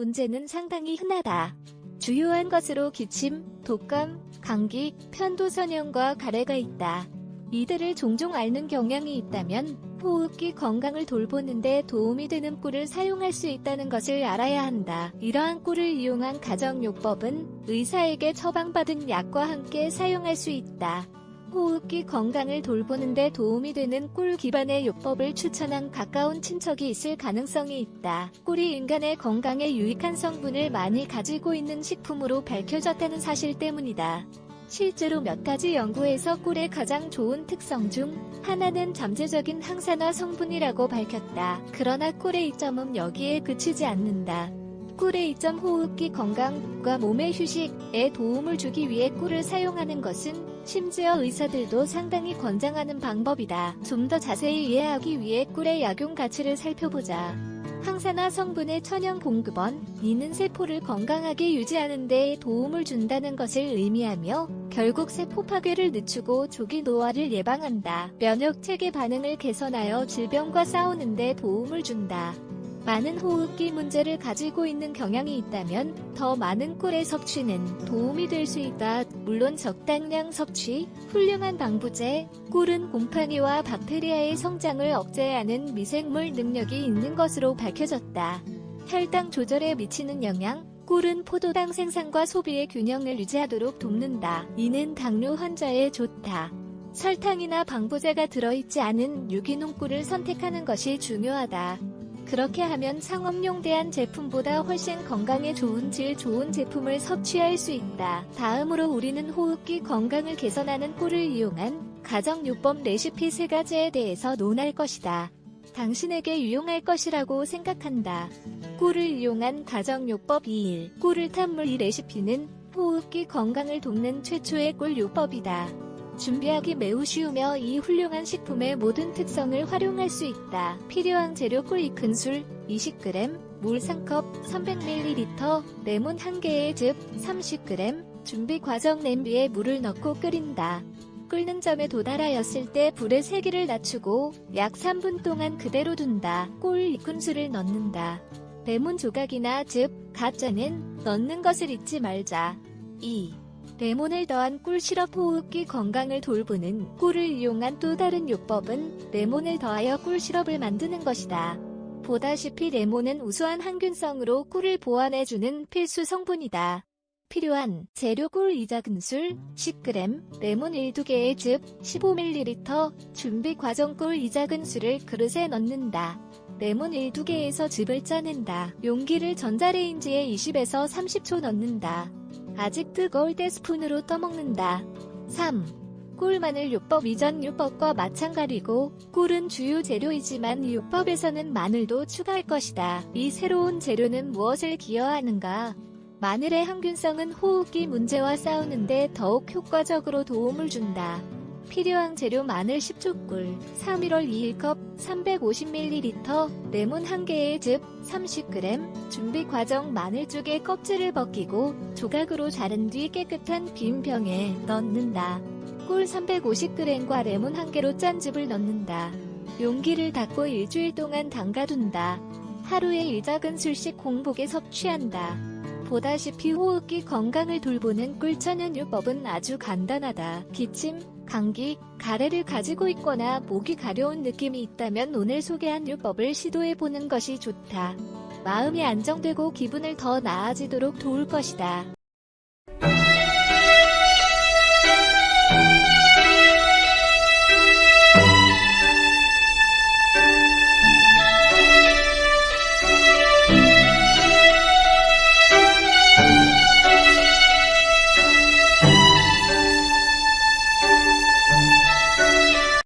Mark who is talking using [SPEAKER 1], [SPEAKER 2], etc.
[SPEAKER 1] 문제는 상당히 흔하다. 주요한 것으로 기침, 독감, 감기, 편도선염과 가래가 있다. 이들을 종종 앓는 경향이 있다면 호흡기 건강을 돌보는데 도움이 되는 꿀을 사용할 수 있다는 것을 알아야 한다. 이러한 꿀을 이용한 가정요법은 의사에게 처방받은 약과 함께 사용할 수 있다. 호흡기 건강을 돌보는 데 도움이 되는 꿀 기반의 요법을 추천한 가까운 친척이 있을 가능성이 있다. 꿀이 인간의 건강에 유익한 성분을 많이 가지고 있는 식품으로 밝혀졌다는 사실 때문이다. 실제로 몇 가지 연구에서 꿀의 가장 좋은 특성 중 하나는 잠재적인 항산화 성분이라고 밝혔다. 그러나 꿀의 이점은 여기에 그치지 않는다. 꿀의 이점 호흡기 건강과 몸의 휴식에 도움을 주기 위해 꿀을 사용하는 것은 심지어 의사들도 상당히 권장하는 방법이다. 좀 더 자세히 이해하기 위해 꿀의 약용 가치를 살펴보자. 항산화 성분의 천연 공급원, 이는 세포를 건강하게 유지하는 데 도움을 준다는 것을 의미하며 결국 세포 파괴를 늦추고 조기 노화를 예방한다. 면역 체계 반응을 개선하여 질병과 싸우는 데 도움을 준다. 많은 호흡기 문제를 가지고 있는 경향이 있다면 더 많은 꿀의 섭취는 도움이 될 수 있다. 물론 적당량 섭취, 훌륭한 방부제, 꿀은 곰팡이와 박테리아의 성장을 억제하는 미생물 능력이 있는 것으로 밝혀졌다. 혈당 조절에 미치는 영향, 꿀은 포도당 생산과 소비의 균형을 유지하도록 돕는다. 이는 당뇨 환자에 좋다. 설탕이나 방부제가 들어있지 않은 유기농 꿀을 선택하는 것이 중요하다. 그렇게 하면 상업용 대한 제품보다 훨씬 건강에 좋은 질 좋은 제품을 섭취할 수 있다. 다음으로 우리는 호흡기 건강을 개선하는 꿀을 이용한 가정요법 레시피 세 가지에 대해서 논할 것이다. 당신에게 유용할 것이라고 생각한다. 꿀을 이용한 가정요법 2일 꿀을 탄물 이 레시피는 호흡기 건강을 돕는 최초의 꿀요법이다. 준비하기 매우 쉬우며 이 훌륭한 식품의 모든 특성을 활용할 수 있다. 필요한 재료 꿀 2큰술, 20g, 물 3컵, 300ml, 레몬 1개의 즙, 30g, 준비 과정 냄비에 물을 넣고 끓인다. 끓는 점에 도달하였을 때 불의 세기를 낮추고 약 3분 동안 그대로 둔다. 꿀 2큰술을 넣는다. 레몬 조각이나 즙, 가짜는 넣는 것을 잊지 말자. 2. 레몬을 더한 꿀 시럽 호흡기 건강을 돌보는 꿀을 이용한 또 다른 요법은 레몬을 더하여 꿀 시럽을 만드는 것이다. 보다시피 레몬은 우수한 항균성으로 꿀을 보완해주는 필수 성분이다. 필요한 재료 꿀 2작은술, 10g, 레몬 1-2개의 즙, 15ml, 준비 과정 꿀 2작은술을 그릇에 넣는다. 레몬 1-2개에서 즙을 짜낸다. 용기를 전자레인지에 20에서 30초 넣는다. 아직 뜨거울 때 스푼으로 떠먹는다. 3. 꿀 마늘 요법 이전 요법과 마찬가지고 꿀은 주요 재료이지만 이 요법에서는 마늘도 추가할 것이다. 이 새로운 재료는 무엇을 기여하는가? 마늘의 항균성은 호흡기 문제와 싸우는데 더욱 효과적으로 도움을 준다. 필요한 재료 마늘 10조 꿀, 3.1월 2일 컵, 350ml, 레몬 1개의 즙, 30g, 준비 과정 마늘쪽의 껍질을 벗기고 조각으로 자른 뒤 깨끗한 빈 병에 넣는다. 꿀 350g과 레몬 1개로 짠 즙을 넣는다. 용기를 닫고 일주일 동안 담가둔다. 하루에 1작은술씩 공복에 섭취한다. 보다시피 호흡기 건강을 돌보는 꿀천연 요법은 아주 간단하다. 기침, 감기, 가래를 가지고 있거나 목이 가려운 느낌이 있다면 오늘 소개한 요법을 시도해 보는 것이 좋다. 마음이 안정되고 기분을 더 나아지도록 도울 것이다.